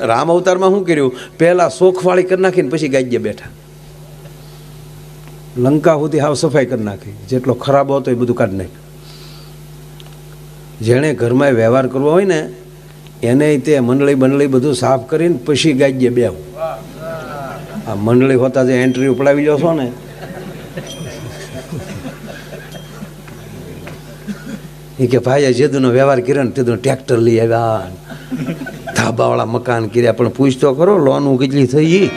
રામ અવતારમાં શું કર્યું? પહેલા શોખવાળી કરી નાખીને પછી ગાજ્ય બેઠા. લંકા સુધી હાવ સફાઈ કરી નાખી. જેટલો ખરાબ હતો એ બધું કાઢી નાખ્યું. જેણે ઘરમાં વ્યવહાર કરવો હોય ને, એને તે મંડળી બંડળી બધું સાફ કરીને પછી ગાજ્ય બે આ મંડળી હોતા જે એન્ટ્રી ઉપડાવી લો છો ને. એ કે ભાઈએ જેદુનો વ્યવહાર કર્યો ને તેદું ટ્રેક્ટર લઈ આવ્યા. ધાબાવાળા મકાન કર્યા, પણ પૂછતો ખરો, લોનું કેટલી થઈ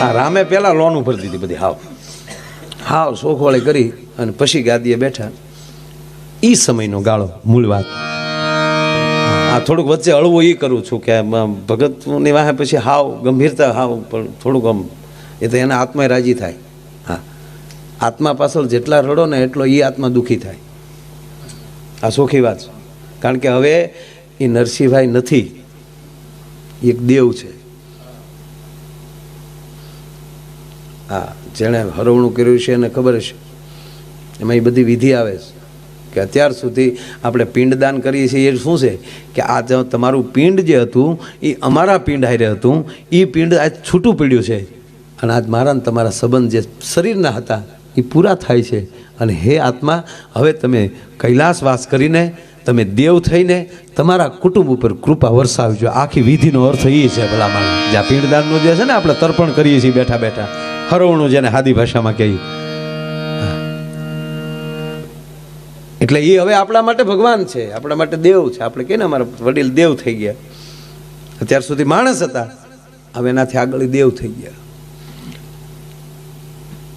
આ રામે પહેલાં લોનું ભરી દીધી બધી, હાવ. હાવ સોખોળે કરી અને પછી ગાદીએ બેઠા. એ સમયનો ગાળો, મૂળ વાત. આ થોડુંક વચ્ચે હળવું એ કરું છું કે ભગતની વાહે પછી હાવ ગંભીરતા, હાવ, પણ થોડુંક આમ એ તો એના આત્મા રાજી થાય. હા. આત્મા પાછળ જેટલા રડો ને એટલો એ આત્મા દુઃખી થાય. આ સોખી વાત છે. કારણ કે હવે એ નરસિંહભાઈ નથી. એક દેવ છે. હા, જેણે હરવણું કર્યું છે એને ખબર છે એમાં એ બધી વિધિ આવે છે. કે અત્યાર સુધી આપણે પિંડદાન કરીએ છીએ એ શું છે? કે આ તમારું પિંડ જે હતું, એ અમારા પિંડ હારે હતું, એ પિંડ આજ છૂટું પડ્યું છે. અને આજ મારા તમારા સંબંધ જે શરીરના હતા, એ પૂરા થાય છે. અને હે આત્મા, હવે તમે કૈલાસવાસ કરીને તમે દેવ થઈને તમારા કુટુંબ ઉપર કૃપા વરસાવજો. આખી વિધિનો અર્થ એ છે ભલામણ. જ્યાં પિંડદાનનું જે છે ને આપણે તર્પણ કરીએ છીએ બેઠા બેઠા. હરવણું જેને હાદી ભાષામાં કહીએ. એટલે એ હવે આપણા માટે ભગવાન છે. આપણા માટે દેવ છે. આપણે કહીએ ને અમારા વડીલ દેવ થઈ ગયા. અત્યાર સુધી માણસ હતા. હવે એનાથી આગળ દેવ થઈ ગયા.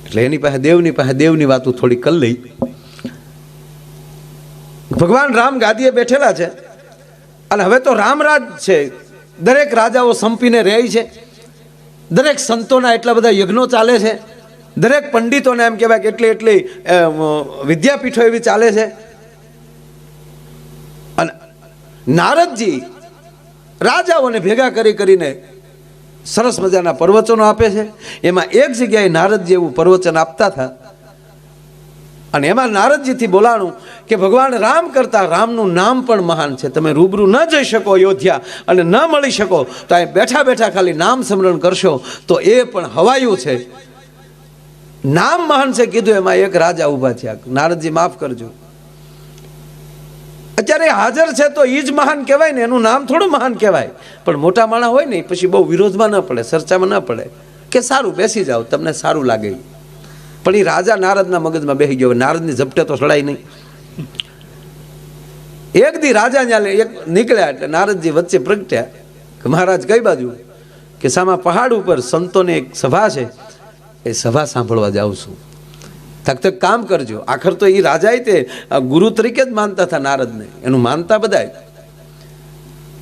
એટલે એની પાસે દેવની પાસે દેવની વાતો થોડી કરી લઈ. ભગવાન રામ ગાદીએ બેઠેલા છે. અને હવે તો રામરાજ છે. દરેક રાજાઓ સંપીને રહે છે. દરેક સંતોના એટલા બધા યજ્ઞો ચાલે છે. દરેક પંડિતોને એમ કહેવાય કે એટલી એટલી વિદ્યાપીઠો એવી ચાલે છે. અને નારદજી રાજાઓને ભેગા કરી કરીને સરસ મજાના પ્રવચનો આપે છે. એમાં એક જગ્યાએ નારદજી એવું પ્રવચન આપતા હતા. અને એમાં નારદજીથી બોલાણું કે ભગવાન રામ કરતા રામનું નામ પણ મહાન છે. તમે રૂબરૂ ન જઈ શકો અયોધ્યા અને ન મળી શકો તો અહીં બેઠા બેઠા ખાલી નામ સ્મરણ કરશો તો એ પણ હવાયું છે. નામ મહાન છે કીધું એમાં એક રાજા ઊભા થયા નારદજી માફ કરજો. અત્યારે હાજર છે તો એ જ મહાન કહેવાય ને એનું નામ થોડું મહાન કહેવાય. પણ મોટા માણસ હોય ને પછી બહુ વિરોધમાં ન પડે, ચર્ચામાં ન પડે. કે સારું બેસી જાઓ, તમને સારું લાગે. પણ એ રાજા નારદના મગજમાં બેસી ગયો. નારદની ઝપટે તો સડાય નહીં. એક દી રાજા ત્યાં એક નીકળ્યા એટલે નારદજી વચ્ચે પ્રગટ્યા કે મહારાજ કઈ બાજુ? કે સામા પહાડ ઉપર સંતોની એક સભા છે. એ સભા સાંભળવા જાઉં છું. તક તક કામ કરજો. આખર તો એ રાજાએ તે ગુરુ તરીકે જ માનતા હતા નારદને. એનું માનતા બધાય.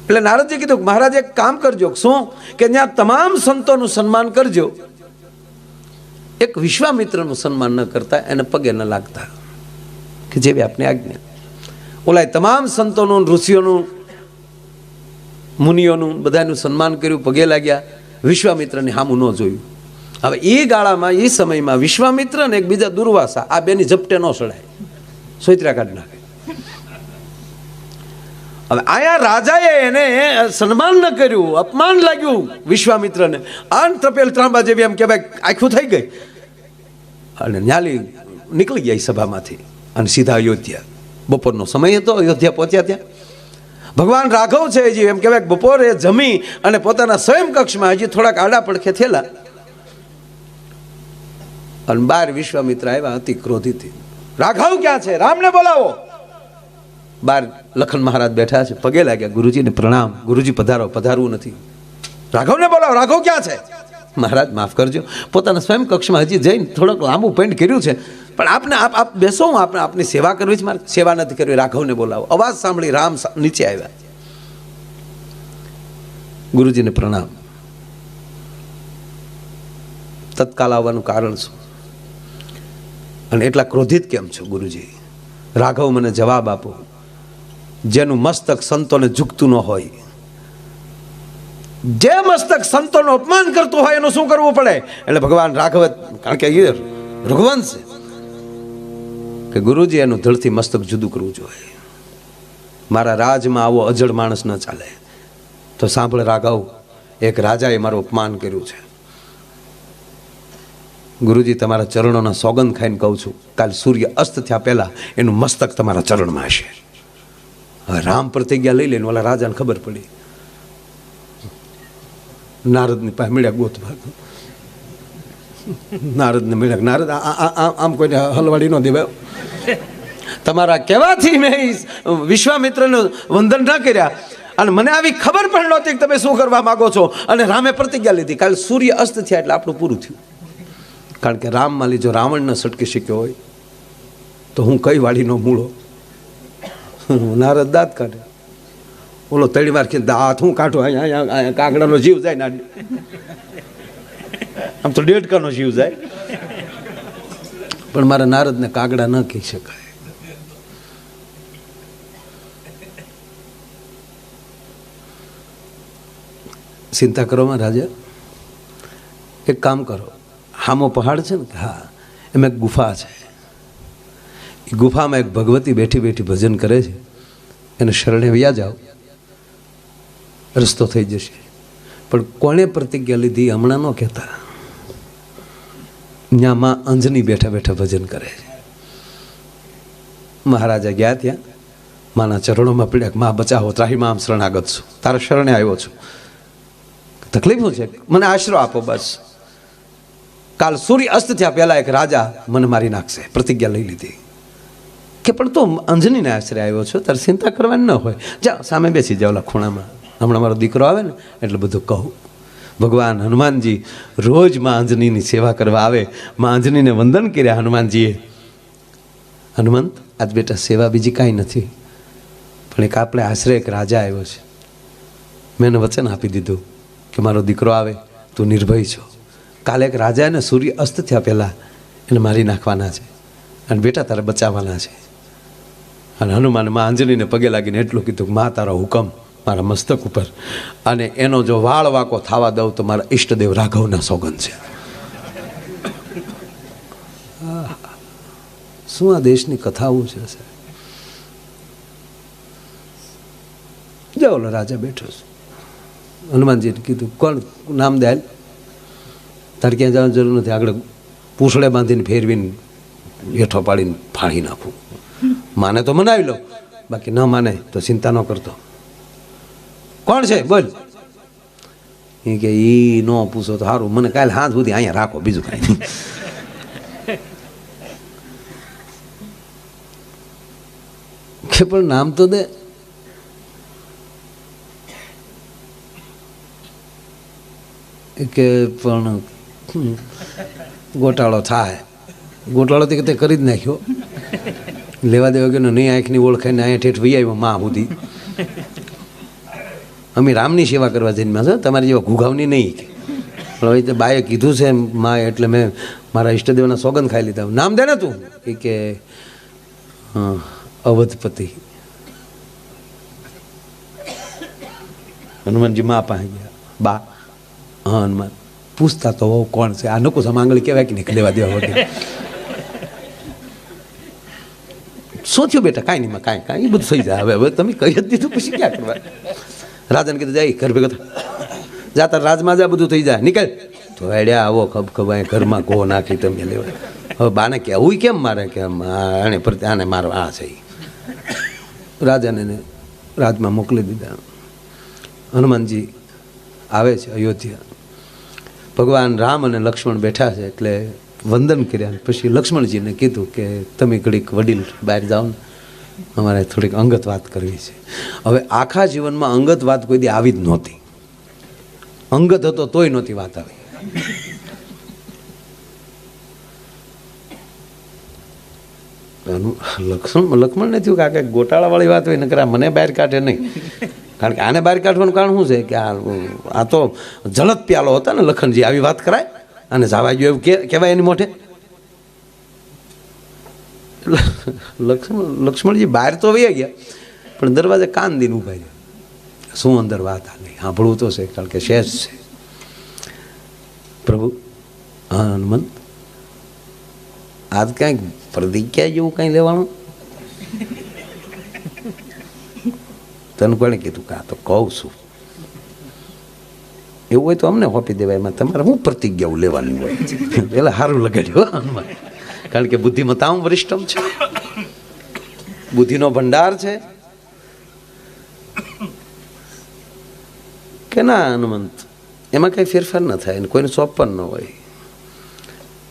એટલે નારદજી કીધું મહારાજ એક કામ કરજો. શું? કે ત્યાં તમામ સંતોનું સન્માન કરજો. એક વિશ્વામિત્રનું સન્માન ન કરતા એને પગે ન લાગતા. કે જેવી આપની આજ્ઞા. ઓલાય તમામ સંતોનું, ઋષિઓનું, મુનિઓનું બધાનું સન્માન કર્યું, પગે લાગ્યા, વિશ્વામિત્રને હામું ન જોયું. હવે એ ગાળામાં એ સમયમાં વિશ્વામિત્ર ને એક બીજા દુર્વાસા, આ બેની ઝપટે ન સડાય. સોયત્રા કાઢી નાખે. હવે આયા રાજાએ એને સન્માન ન કર્યું, અપમાન લાગ્યું વિશ્વામિત્રને. આન તપેલ ત્રાંબા જેવી એમ કહેવાય, આખું થઈ ગઈ. અને ન્યાલી નીકળી ગયા સભામાંથી. અને સીધા અયોધ્યા. બપોરનો સમય હતો, અયોધ્યા પહોંચ્યા ત્યાં. ભગવાન રાઘવ છે હજી, એમ કહેવાય બપોરે જમી અને પોતાના સ્વયં કક્ષમાં હજી થોડાક આડા પડખે થયેલા અને બાર વિશ્વામિત્ર આવ્યા અતિ ક્રોધિત રાઘવ ક્યાં છે? રામને બોલાવો. બાર લખન મહારાજ બેઠા છે. પગે લાગ્યા. ગુરુજીને પ્રણામ. ગુરુજી પધારો. પધારવું નથી. રાઘવને બોલાવો. રાઘવ ક્યાં છે? મહારાજ, માફ કરજો. પોતાના સ્વયં કક્ષમાં હજી જઈને થોડોક લાંબુ પેન્ટ કર્યું છે. પણ આપને, આપ આપ બેસો. હું આપણે આપની સેવા કરવી છે. મારે સેવા નથી કરવી. રાઘવને બોલાવો. અવાજ સાંભળી રામ નીચે આવ્યા. ગુરુજીને પ્રણામ. તત્કાલ આવવાનું કારણ શું? અને એટલા ક્રોધિત કેમ છો, ગુરુજી? રાઘવ મને જવાબ આપો. જેનું મસ્તક સંતોને ઝૂકતું ન હોય. જે મસ્તક સંતોનું અપમાન કરતું હોય એનું શું કરવું પડે? એટલે ભગવાન રાઘવ કારણ કે રઘુવંશ કે ગુરુજી એનું ધડથી મસ્તક જુદું કરવું જોઈએ. મારા રાજમાં આવો અજળ માણસ ન ચાલે. તો સાંભળ રાઘવ, એક રાજાએ મારું અપમાન કર્યું છે. ગુરુજી, તમારા ચરણોના સોગંદ ખાઈને કહું છું, કાલ સૂર્ય અસ્ત થયા પહેલાં એનું મસ્તક તમારા ચરણમાં હશે. રામ પ્રતિજ્ઞા લઈ લઈને ઓલા રાજાને ખબર પડી. નારદની પાસે મળ્યા ગોતવા નારદને મળ્યા. નારદ આમ કોઈને હલવાડી ન દેવાય. તમારા કહેવાથી મેં વિશ્વામિત્રનું વંદન ના કર્યા. અને મને આવી ખબર પણ નહોતી કે તમે શું કરવા માગો છો. અને રામે પ્રતિજ્ઞા લીધી. કાલે સૂર્ય અસ્ત થયા એટલે આપણું પૂરું થયું. કારણ કે રામ માલી જો રાવણને સટકી શક્યો હોય. તો હું કઈ વાળીનો મૂળો? નારદ દાંત કાઢે. ઓલો તળી મારખી દાંત હું કાઢું? અહીંયા અહીંયા કાગડાનો જીવ જાય ના આમ તો ડેડકાનો જીવ જાય. પણ મારા નારદને કાગડા ન કહી શકાય. ચિંતા કરવામાં રાજા. એક કામ કરો. હામો પહાડ છે ને હા, એમાં એક ગુફા છે. ગુફામાં એક ભગવતી બેઠી બેઠી ભજન કરે છે. એને શરણે વ્યા જાઓ. રસ્તો થઈ જશે. પણ કોણે પ્રતિજ્ઞા લીધી હમણાં ન કહેતા. ત્યાં માં અંજની બેઠા બેઠા ભજન કરે છે. મહારાજા ગયા ત્યાં. માના ચરણોમાં પીડ્યા મા, બચાવો ત્રાહીમાં આમ શરણાગત છું. તારા શરણે આવ્યો છું. તકલીફ છે? મને આશરો આપો બસ. કાલ સૂર્ય અસ્ત થયા પહેલા એક રાજા મને મારી નાખશે. પ્રતિજ્ઞા લઈ લીધી. કે પણ તો અંજનીને આશરે આવ્યો છો, તારે ચિંતા કરવાની ન હોય. જા, સામે બેસી ઓલા ખૂણામાં હમણાં મારો દીકરો આવે ને, એટલે બધું કહું. ભગવાન હનુમાનજી રોજમાં અંજનીની સેવા કરવા આવે. માં અંજનીને વંદન કર્યા હનુમાનજીએ. હનુમંત, આજ બેટા સેવા બીજી કાંઈ નથી. પણ એક આપણે આશરે એક રાજા આવ્યો છે. મેં એને વચન આપી દીધું કે મારો દીકરો આવે, તું નિર્ભય છો. કાલે એક રાજાને સૂર્ય અસ્ત થયા પહેલાં એને મારી નાખવાના છે. અને બેટા તારે બચાવવાના છે. અને હનુમાનમાં આંજલીને પગે લાગીને એટલું કીધું મા, તારો હુકમ મારા મસ્તક ઉપર. અને એનો જો વાળ વાકો થવા દઉં તો મારા ઈષ્ટદેવ રાઘવના સોગંદ છે. શું આ દેશની કથાઓ છે જાઓ રાજા બેઠો છે. હનુમાનજીને કીધું, કોણ? નામ દે. તારે ક્યાં જવાની જરૂર નથી. આગળ પૂંછડે બાંધીને ફેરવીને હેઠો પાડીને ફાળી નાખું. માને તો મનાવી લો. બાકી ન માને તો ચિંતા ન કરતો. કોણ છે? બોલ. એ કે એ ન પૂછો તો સારું મને કાલે હાથ સુધી અહીંયા રાખો બીજું કાંઈ નહીં. કે પણ નામ તો દે. કે પણ ગોટાળો થાય. ગોટાળો તે કરી જ નાખ્યો. લેવા દેવા ગયો નહીં આંખની ઓળખાઈને અહીંયા ઠેઠ વહી આવ્યો માં સુધી. અમે રામની સેવા કરવા જઈને છો તમારી જેવા ઘુઘાવની નહીં કે. હવે તે બાએ કીધું છે માં એટલે મેં મારા ઈષ્ટદેવના સોગંદ ખાઈ લીધા. નામ દે ને તું. કે હા, અવધપતિ. હનુમાનજી મા પાસે ગયા. બા હા હનુમાન. પૂછતા તો કોણ છે? આ નકુસ આંગળી કહેવાય કે નહીં? લેવા દેવા વગર. શું થયું બેટા કાંઈ નહીં કાંઈ કાંઈ એ બધું થઈ જાય. હવે હવે તમે કહી જ દીધું, પછી ક્યાં કરવા? રાજાને કીધું જાય ઘર ભેગો. જાતા રાજમાં જા, બધું થઈ જાય. નીકળ. તો એડ્યા આવો ખબ ખબાય ઘરમાં ગો નાખી તમે લેવા. હવે બાને કહેવું કેમ મારે કે આમ, આ, આને પર, આને મારો આ છે રાજાને રાજમાં મોકલી દીધા. હનુમાનજી આવે છે અયોધ્યા. ભગવાન રામ અને લક્ષ્મણ બેઠા છે, એટલે વંદન કર્યા. પછી લક્ષ્મણજીને કીધું કે તમે ઘડીક વડીલ બહાર જાઓ ને. અમારે થોડીક અંગત વાત કરવી છે. હવે આખા જીવનમાં અંગત વાત કોઈ દી આવી જ નહોતી. અંગત હતો તોય નહોતી વાત આવી. લક્ષ્મણ, લક્ષ્મણને થયું કે ગોટાળાવાળી વાત હોય, નકર મને બહાર કાઢે નહીં. કારણ કે આને બહાર કાઢવાનું કારણ શું છે? કે આ તો જલત પ્યાલો હતા ને, લખનજી, આવી વાત કરાય? અને જાવા ગયો એવું કહેવાય એની મોઢે? લક્ષ્મણ લક્ષ્મણજી બહાર તો વહી ગયા, પણ દરવાજે કાન દિન ઊભા રહ્યા. શું અંદર વાત હાલી સાંભળવું તો છે, કારણ કે શેષ છે. પ્રભુ, હા હનુમંત આજ કાંઈક પ્રતિજ્ઞા જેવું કાંઈ લેવાનું? તને કોણે કીધું કે તો કહું છું. એવું હોય તો અમને હોપી દેવાય, એમાં તમારે હું પ્રતિજ્ઞાઓ લેવાની હોય? પેલા સારું લગાડ્યું હનુમાન કારણ કે બુદ્ધિમત્તાઓ વરિષ્ઠમ છે. બુદ્ધિનો ભંડાર છે. કે ના, હનુમંત, એમાં કંઈ ફેરફાર ન થાય કોઈને સોંપન ન હોય.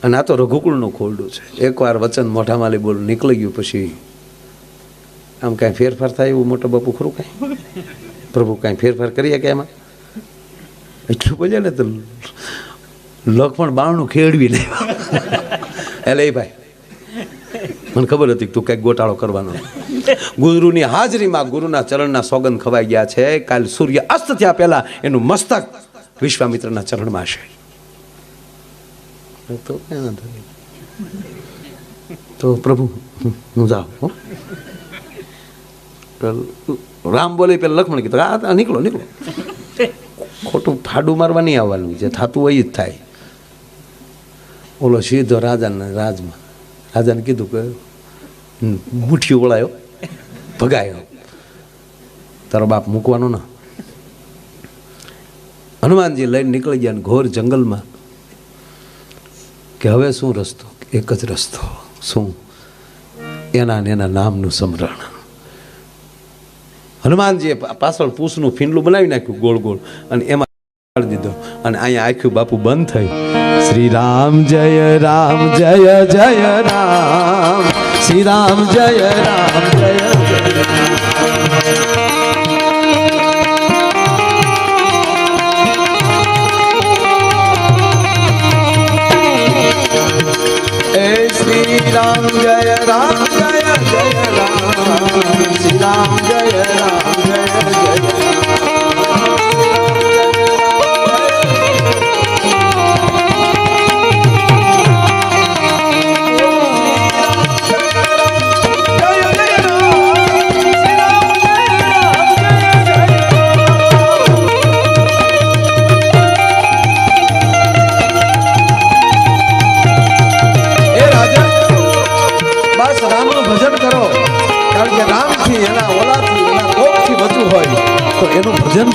અને આ તો રઘુકુળનું ખોરડું છે. એકવાર વચન મોઢા માલી બોલ, નીકળી ગયું પછી આમ કાંઈ ફેરફાર થાય એવું મોટો બાપુ ખરું કાંઈ? પ્રભુ કાંઈ ફેરફાર કરીએ કે એમાં એટલું બોલે ને તો લખમણ બાણું ખેડવી નહીં એટલે એ ભાઈ, મને ખબર હતી કે તું કંઈક ગોટાળો કરવાનો. ગુરુની હાજરીમાં ગુરુના ચરણના સોગંદ ખવાઈ ગયા છે. કાલ સૂર્ય અસ્ત થયા પહેલા એનું મસ્તક વિશ્વામિત્રના ચરણમાં છે તો. તો પ્રભુ, હું જાઉં રામ બોલે પેલા લખમણ કીધું આ, નીકળો નીકળો. ખોટું ફાડું મારવા નહીં આવવાનું, જે થતું હોય જ થાય. ઓલો સીધો રાજાના, રાજમાં. રાજાને કીધું કે મુઠ્ઠી ઓળાયો, ભગાયો. તારો બાપ મૂકવાનો ના. હનુમાનજી લઈને નીકળી ગયા ઘોર જંગલમાં કે હવે શું રસ્તો? એક જ રસ્તો. શું? એના ને એના નામનું સમરણ હનુમાનજીએ પાછળ પૂસનું ફીંડલું બનાવી નાખ્યું ગોળ ગોળ. અને એમાં દીધો. અને અહીંયા આખ્યું બાપુ બંધ થઈ શ્રી રામ જય રામ, જય જય રામ. શ્રી રામ જય રામ, જય શ્રી રામ જય રામ.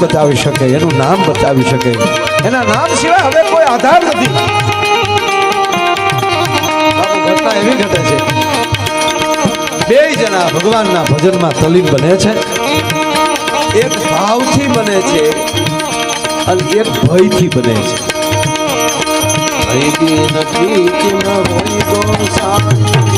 બતાવી શકે, એનું નામ બતાવી શકે. એના નામ સિવાય હવે કોઈ આધાર નથી. એવી ઘટે છે. બે જણા ભગવાનના ભજનમાં તલીન બને છે. એક ભાવથી બને છે અને એક ભયથી બને છે. ભયથી નથી કે હોય તો સારું.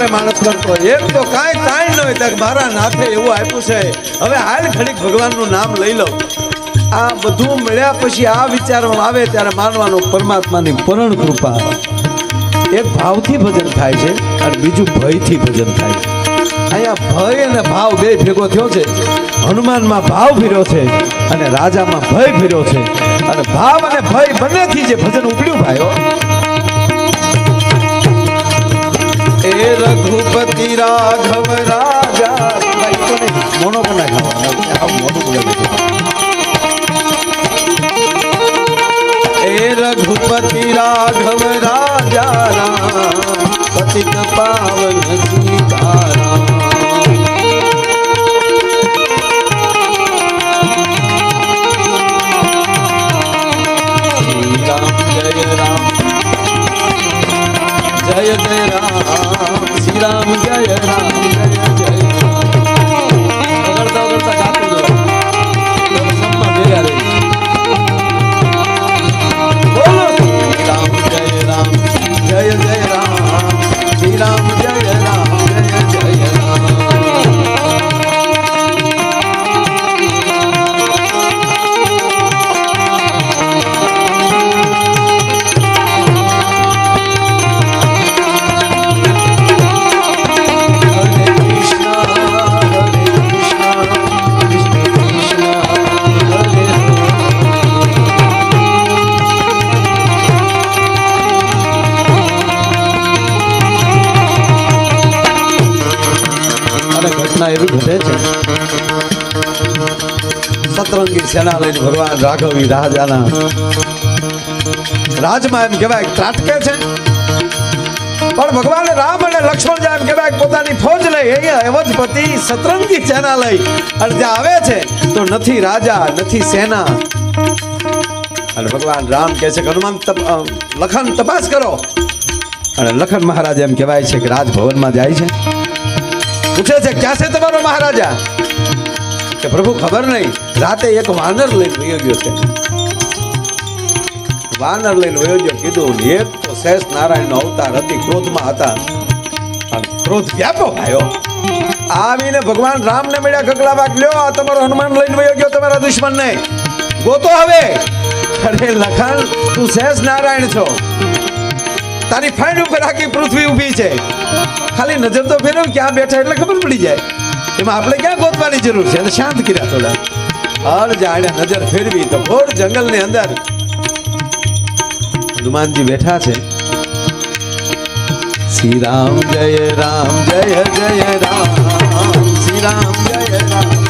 બે માણસ કરતો એમ તો કાંઈ કાંઈ ન હોય મારા નાથે એવું આપ્યું છે. હવે હાલ ઘડીક ભગવાનનું નામ લઈ લો આ બધું મળ્યા પછી આ વિચારવામાં આવે ત્યારે માનવાનું પરમાત્માની પૂર્ણ કૃપા. એક ભાવથી ભજન થાય છે અને બીજું ભયથી ભજન થાય છે. અહીંયા ભય અને ભાવ બે ભેગો થયો છે. હનુમાનમાં ભાવ ભીર્યો છે અને રાજામાં ભય ભીર્યો છે. અને ભાવ અને ભય બંનેથી જે ભજન ઉપડ્યું ભાઈઓ એ રઘુપતિ રાઘવ રાજા. મોનો પણ એ રઘુપતિ રાઘવ રાજા. પતિત પાવન રામ જય રામ સેના લઈને ભગવાન રાઘવી રાજાના રાજમાં એમ કહેવાય ત્રાટકે છે. પણ ભગવાન રામ અને લક્ષ્મણ જેમ કહેવાય પોતાની ફોજ લઈ અહીંયા અવધપતિ સતરંગી સેના લઈ અને ત્યાં આવે છે, તો નથી રાજા, નથી સેના. અને ભગવાન રામ કહે છે કે હનુમાન લખન તપાસ કરો. અને લખન મહારાજ એમ કહેવાય છે કે રાજભવનમાં જાય છે. પૂછે છે, ક્યાં છે તમારો મહારાજા? કે પ્રભુ ખબર નહીં, રાતે એક વાનર લઈને વયો ગયો છે. વાનર લઈને વયો ગયો, કીધું, એક તો શેષ નારાયણનો અવતાર હતી ક્રોધમાં હતા. અને ક્રોધ વ્યાપો આવ્યો? આવીને ભગવાન રામને મળ્યા, ગગલા વાગ લ્યો, આ તમારો હનુમાન લઈને વયો ગયો, તમારા દુશ્મનને. ગોતો હવે. અરે લખન તું શેષ નારાયણ છો. તારી ફાઈડ ઉપર આખી પૃથ્વી ઊભી છે. ખાલી નજર તો ફેરવ, ક્યાં બેઠા, એટલે ખબર પડી જાય. એમાં આપણે ક્યાં ગોતવાની જરૂર છે? શાંત કર્યા થોડા. હળ જાણે નજર ફેરવી તો ઘોર જંગલની અંદર હનુમાનજી બેઠા છે. શ્રી રામ, જય રામ. જય જય રામ શ્રી રામ. જય રામ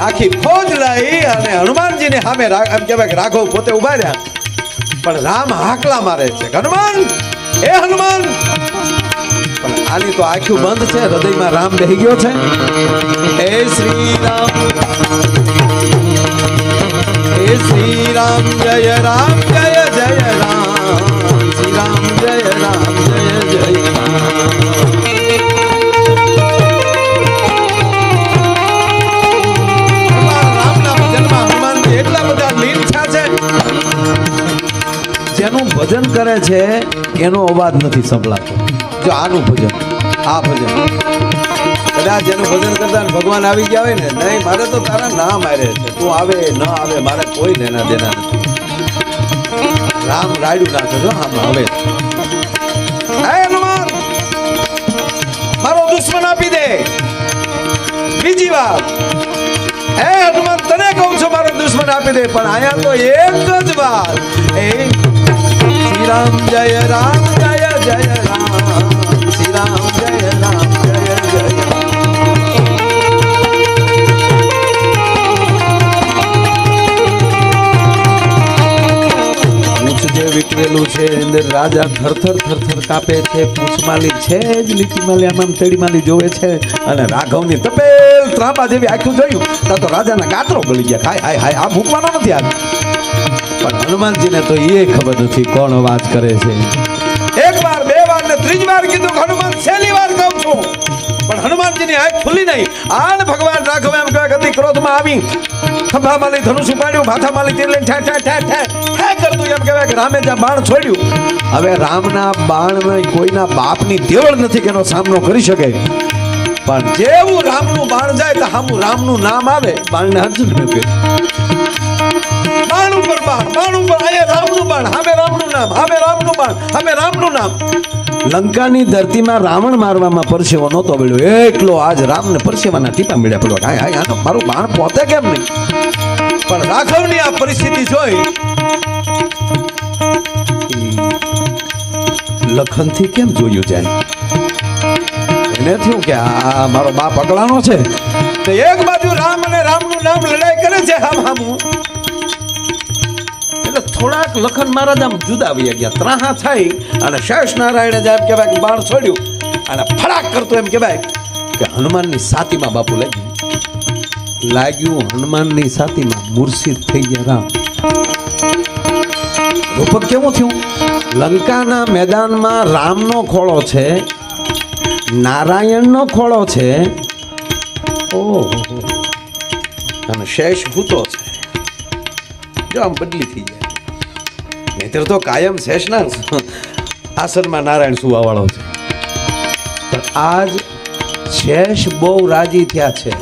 આખી ફોજ લઈ અને હનુમાનજીને સામે એમ કહેવાય કે રાઘવ પોતે ઊભા રહ્યા. પણ રામ હાકલા મારે છે. હનુમાન એ હનુમાન! પણ આની તો આખું બંધ છે, હૃદયમાં રામ બેહી ગયો છે. હે શ્રી રામ હે શ્રી રામ જય રામ, જય જય રામ. શ્રી રામ જય રામ, જય જય રામ. જેનું ભજન કરે છે, એનો અવાજ નથી સંભળાતો. જો આનું ભજન, આ ભજન. કદાચ જેનું ભજન કરતા ભગવાન આવી ગયા હોય ને, નહીં, મારે તો તારા ના મારે છે. તું આવે, ન આવે, મારે કોઈ લેના દેના નથી. રામ રાડ્યું નાખે છો આવે હે હનુમાન! મારો દુશ્મન આપી દે. બીજી વાત. હે હનુમાન, તને કહું છું, મારો દુશ્મન આપી દે, પણ અહીંયા તો એક જ વાત. એ શ્રી રામ જય રામ જય જય રામ શ્રી રામ જય રામ જય જય પૂછ છે અંદર રાજા થરથર થરથર કાપે છે, પૂછમાલી છે જ લીટીમાલી આમ આમ તેડીમાલી જોવે છે, અને રાઘવની તપેલ ત્રાંબા જેવી આખું જોયું, ત્યાં તો રાજાના ગાત્રો ગળી ગયા. હાય હાય હાય આ મૂકવાનો નથી આ પણ હનુમાનજીને તો એ ખબર નથી કોણ વાત કરે છે. એક વાર બે વાર ને ત્રીજી વાર કીધું હનુમાન છેલ્લી વાર કહું છું. પણ હનુમાનજીની આંખ ખુલી નહીં. આન ભગવાન રાઘવ એમ કહે કદી ક્રોધમાં આવી. ખભા માલી ધનુષ ઉપાડ્યું માથા માલી તીર લઈને ઠે ઠે ઠે ઠે ઠે કરતું એમ કહેવાય કે રામે જ્યાં બાણ છોડ્યું. હવે રામના બાણને કોઈના બાપની દેવળ નથી કે એનો સામનો કરી શકે. પણ જેવું રામનું બાણ જાય તો સામું રામનું નામ આવે. બાણને અર્જુન મૂકે બાણ ઉપર બાણ બાણ ઉપર આયે રામનું બાણ હામે રામનું નામ હામે રામનું બાણ હામે રામનું નામ. લંકાની ધરતીમાં રાવણ મારવામાં પરસેવો નહોતો મળ્યો. એટલો આજ રામને પરસેવાના ટીપા મળ્યા. પડ્યો હાય હાય, આનો મારું બાણ પોતે કેમ નહીં? પણ રાઘવની આ પરિસ્થિતિ જોઈ. લખનથી કેમ જોયું જાય? એને થયું કે આ મારો બાપ અકળાનો છે. તો એક બાજુ રામ અને રામનું નામ લડાઈ કરે છે હામ હામું. થોડાક લખન મહારાજ આમ જુદા આવી ગયા. ત્રાહા થઈ અને શેષ નારાયણે એમ કહેવાય કે બાણ છોડ્યું અને ફડાક કરતો એમ કહેવાય કે હનુમાનની સાતીમાં બાપુ લાગ્યું. લાગ્યું હનુમાનની સાતીમાં મૂર્છિત થઈ ગયા રામ. રૂપક કેવું થયું? લંકાના મેદાનમાં રામનો ખોળો છે, નારાયણનો ખોળો છે. ઓહો. અને શેષ ભૂતો છે. જો આમ બદલી થઈ જાય. નહીતર તો કાયમ શેષના આસનમાં નારાયણ સુવાવાળો છે. પણ આજ શેષ બહુ રાજી થયા છે.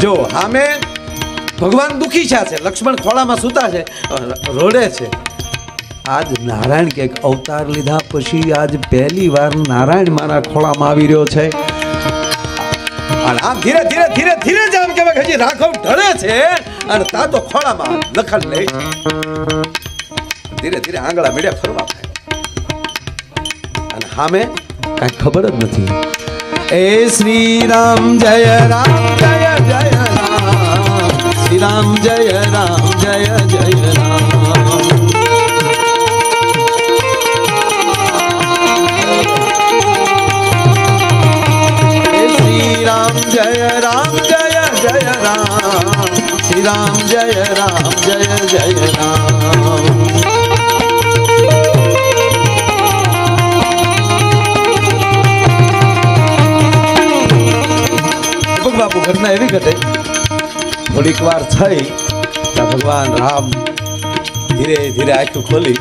જો આમે ભગવાન દુખી થયા છે. લક્ષ્મણ ખોળામાં સૂતા છે. રોડે છે. આજ નારાયણ કે અવતાર લીધા પછી આજ પહેલી વાર નારાયણ મારા ખોળામાં આવી રહ્યો છે. અને આમ ધીરે ધીરે ધીરે ધીરે જ આમ કે હજી રાઘવ ઢળે છે અને તા તો ખોળામાં લખન લે ધીરે ધીરે આંગળા મેળ્યા ફરવા થાય અને સામે કાંઈ ખબર જ નથી. એ શ્રી રામ જય રામ, જય જય રામ. જય રામ, જય જય રામ. શ્રી રામ જય રામ, જય જય રામ. શ્રી રામ જય રામ, જય જય રામ. બાપુ ઘટના એવી ઘટે થોડીક વાર થઈ ત્યાં ભગવાન રામ ધીરે ધીરે આખું ખોલી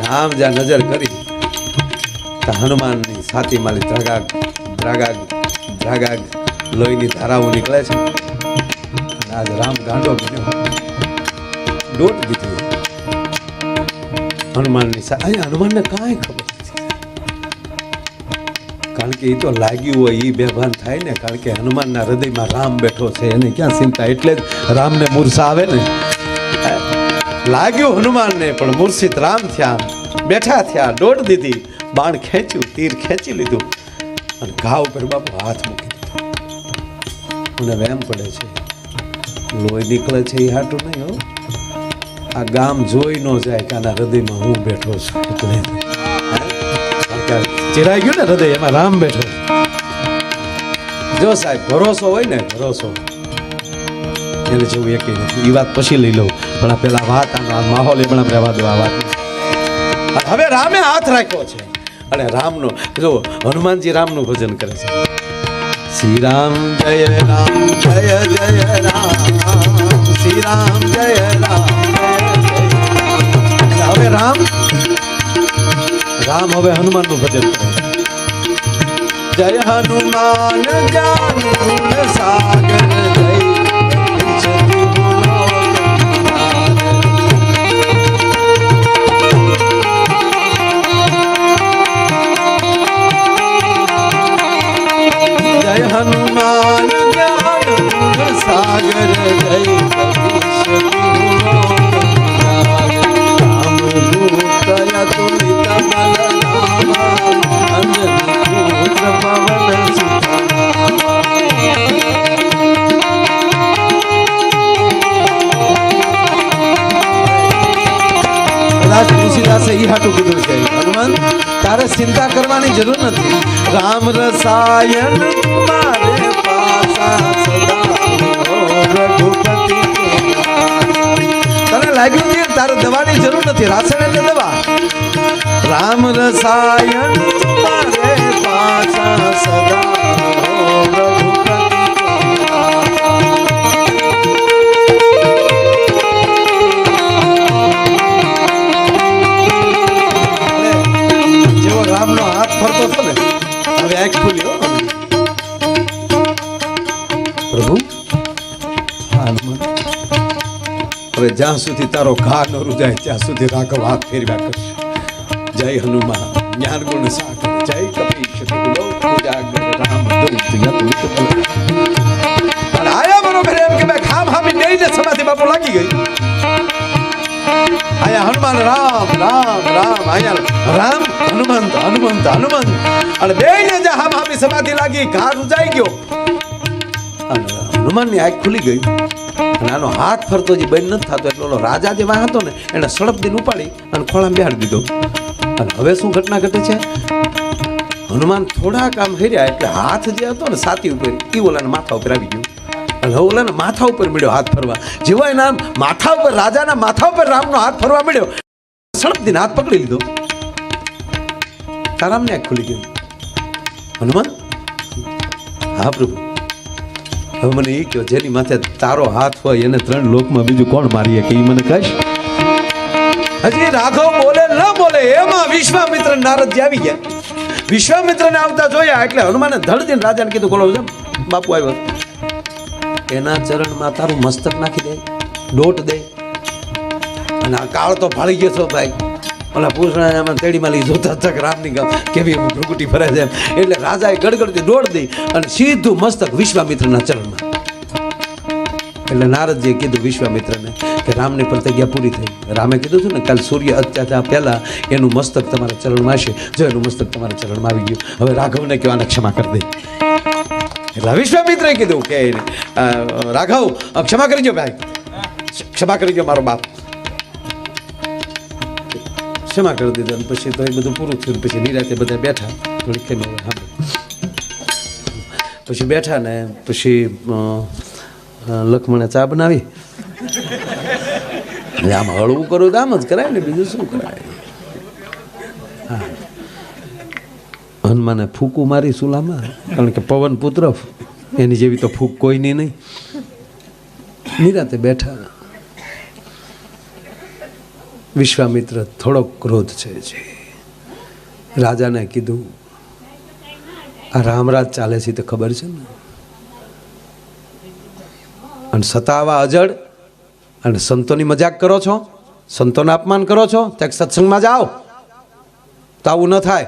રામ જ્યાં નજર કરી, ત્યાં હનુમાનની છાતી માલી ધ્રાગાગ ધ્રાગાગ ધ્રાગાગ લોહીની ધારાઓ નીકળે છે. આજ રામ ગાંડો બન્યો. દોટ દીધી હનુમાનની અહીંયા હનુમાનને કાંઈ ખબર કારણ કે એ તો લાગ્યું હોય, એ બેભાન થાય ને, કારણ કે હનુમાનના હૃદયમાં રામ બેઠો છે એને ક્યાં ચિંતા એટલે જ રામને મૂર્છા આવે ને. લાગ્યું હનુમાનને, પણ મૂર્છિત રામ થયા, બેઠા થયા, દોડ દીધી, બાણ ખેંચ્યું, તીર ખેંચી લીધું અને ઘા ઉપર બાપુ હાથ મૂકી દીધો. મને વેમ પડે છે. લોહી નીકળે છે એ હાટું નહીં હો. આ ગામ જોઈ ન જાય કે આના હૃદયમાં હું બેઠો છું. એટલે ચિરાઈ ગયું ને હૃદય, એમાં રામ બેઠો. જો સાહેબ, ભરોસો હોય ને, ભરોસો. એને જેવું એક નથી. એ વાત પછી લઈ લઉં. પણ આ પેલા વાત આ માહોલ એ પણ રહેવા દો, આ વાત. હવે રામે હાથ રાખ્યો છે. અને રામનો, જો, હનુમાનજી રામનું ભજન કરે છે. શ્રી રામ જય રામ, જય જય રામ. શ્રી રામ જય રામ. હવે રામ રામ હવે હનુમાનનું ભજન કરે. જય હનુમાન જ્ઞાન જય રામ રસાયણ મારે પાસા રઘુપતિ તને લાગ્યું કે તારે દવાની જરૂર નથી રાસણ દવા રામ રસાયણ જ્યાં સુધી તારો ઘા ન રૂજાય ત્યાં સુધી રાઘવ હાથ ફેરવ્યા કરશે. જય હનુમાન જ્ઞાન ગુણ સાગર, જય કપીશ પૂજાગર રામ આયા બરોબર એમ કે મેં ખામ હામી નહીં સમાધિ બાપુ લાગી ગઈ. આયા હનુમાન, રામ રામ રામ, આયા રામ, હનુમંત હનુમંત હનુમંત. અને બે ને જે હામ આંખ ખુલી ગઈ. આનો હાથ ફરતો જે બંધ નથી થતો, એટલે ઓલો રાજા જે વાહ હતો ને, એને સડપ ઉપાડી અને ખોળામાં બેહાડી દીધો. અને હવે શું ઘટના ઘટે છે? હનુમાન થોડાક આમ હેર્યા એટલે હાથ જે હતો ને સાતી ઉપર એ ઓલાને માથા ઉપર આવી ગયો. અને હવે ઓલાને માથા ઉપર મળ્યો હાથ ફરવા. જેવા એના માથા ઉપર, રાજાના માથા ઉપર રામનો હાથ ફરવા મળ્યો. સડપ હાથ પકડી લીધો. તારામને ખુલી ગયું. હનુમાન? હા, પ્રભુ. હવે મને એ કહો જેની માથે તારો હાથ હોય, એને ત્રણ લોકમાં બીજું કોણ મારીએ કે એ મને કહીશ? હજી રાઘવ બોલે, ન બોલે, એમાં વિશ્વામિત્ર નારદ આવી ગયા. વિશ્વામિત્રને આવતા જોયા, એટલે હનુમાને ધડ દઈને રાજાને કીધું બોલો બાપુ આવ્યો એના ચરણમાં તારું મસ્તક નાખી દે દોટ દે. અને આ કાળ તો ફાળી ગયો છો ભાઈ. ઓલા પૂછણા આમાં તેડીમાં લઈ જોતા તક રામની ગામ કેવી ભ્રુકુટી ફરે છે એમ. એટલે રાજાએ ગડગડતી દોડ દઈ અને સીધું મસ્તક વિશ્વામિત્રના ચરણમાં એટલે નારદજીએ કીધું વિશ્વામિત્રને કે રામની પ્રતિજ્ઞા પૂરી થઈ. રામે કીધું હતું ને, કાલ સૂર્ય અત્યાચાર પહેલા એનું મસ્તક તમારા ચરણમાં હશે જો એનું મસ્તક તમારા ચરણમાં આવી ગયું, હવે રાઘવને કહેવાને ક્ષમા કરી દે. એટલે વિશ્વામિત્રે કીધું કે રાઘવ ક્ષમા કરજો ભાઈ. ક્ષમા કરજો મારો બાપ. ક્ષમા કરી દીધો અને પછી તો એ બધું પૂરું થયું. પછી નિરાતે બધા બેઠા. થોડીક પછી બેઠા ને, પછી લક્ષ્મણે ચા બનાવી. આમ હળવું કરું તો આમ જ કરાય ને, બીજું શું કરાય? હા. હનુમાને ફૂકું મારી સુલામાં, કારણ કે પવન પુત્ર એની જેવી તો ફૂક કોઈની નહીં. નિરાતે બેઠા. વિશ્વામિત્ર થોડોક ક્રોધ છે રાજાને કીધું, આ રામરાજ ચાલે છે તે ખબર છે ને? અને સતાવા અજડ અને સંતોની મજાક કરો છો? સંતોને અપમાન કરો છો? ત્યાં સત્સંગમાં જાઓ. તો આવું ન થાય.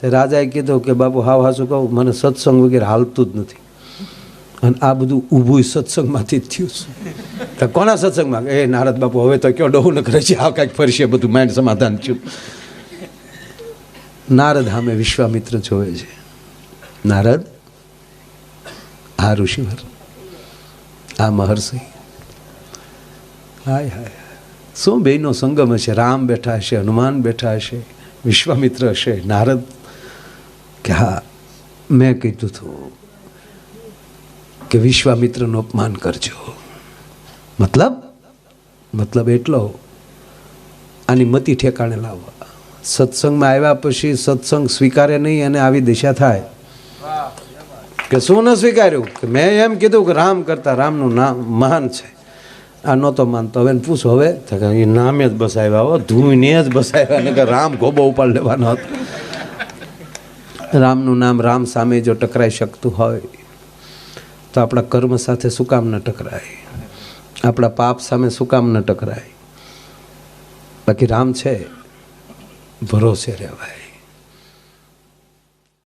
તે રાજાએ કીધું કે બાબુ હાવ હાસું કહું, મને સત્સંગ વગેરે હાલતું જ નથી. અને આ બધું ઊભું સત્સંગમાંથી જ થયું છે. તો કોના સત્સંગમાં? એ નારદ બાપુ, હવે તો કયો ડહુ ન કરે છે, આ કાંઈક ફરશે બધું, માઇન્ડ સમાધાન થયું. નારદ સામે વિશ્વામિત્ર જોવે છે. નારદ, આ ઋષિવર આ મહર્ષિ. હાય હાય શું બેનો સંગમ હશે? રામ બેઠા હશે, હનુમાન બેઠા હશે, વિશ્વામિત્ર હશે, નારદ? કે હા, મેં કીધું હતું કે વિશ્વામિત્રનું અપમાન કરજો. મતલબ? મતલબ એટલો. આની મતી ઠેકાણે લાવવા સત્સંગમાં આવ્યા પછી સત્સંગ સ્વીકારે નહીં અને આવી દિશા થાય. કે શું ન સ્વીકાર્યું? કે મેં એમ કીધું કે રામ કરતા રામનું નામ મહાન છે. આ નહોતો માનતો. હવે પૂછો હવે. એ નામે જ બસાવ્યા હો ધૂઈને જ બસાવ્યા. કે રામ ગોબો ઉપાડ લેવાનો હતો. રામનું નામ રામ સામે જો ટકરાઈ શકતું હોય, તો આપણા કર્મ સાથે શું કામ ન ટકરાય? આપણા પાપ સામે શું કામ ન ટકરાય? બાકી રામ છે. ભરોસે રહેવાય.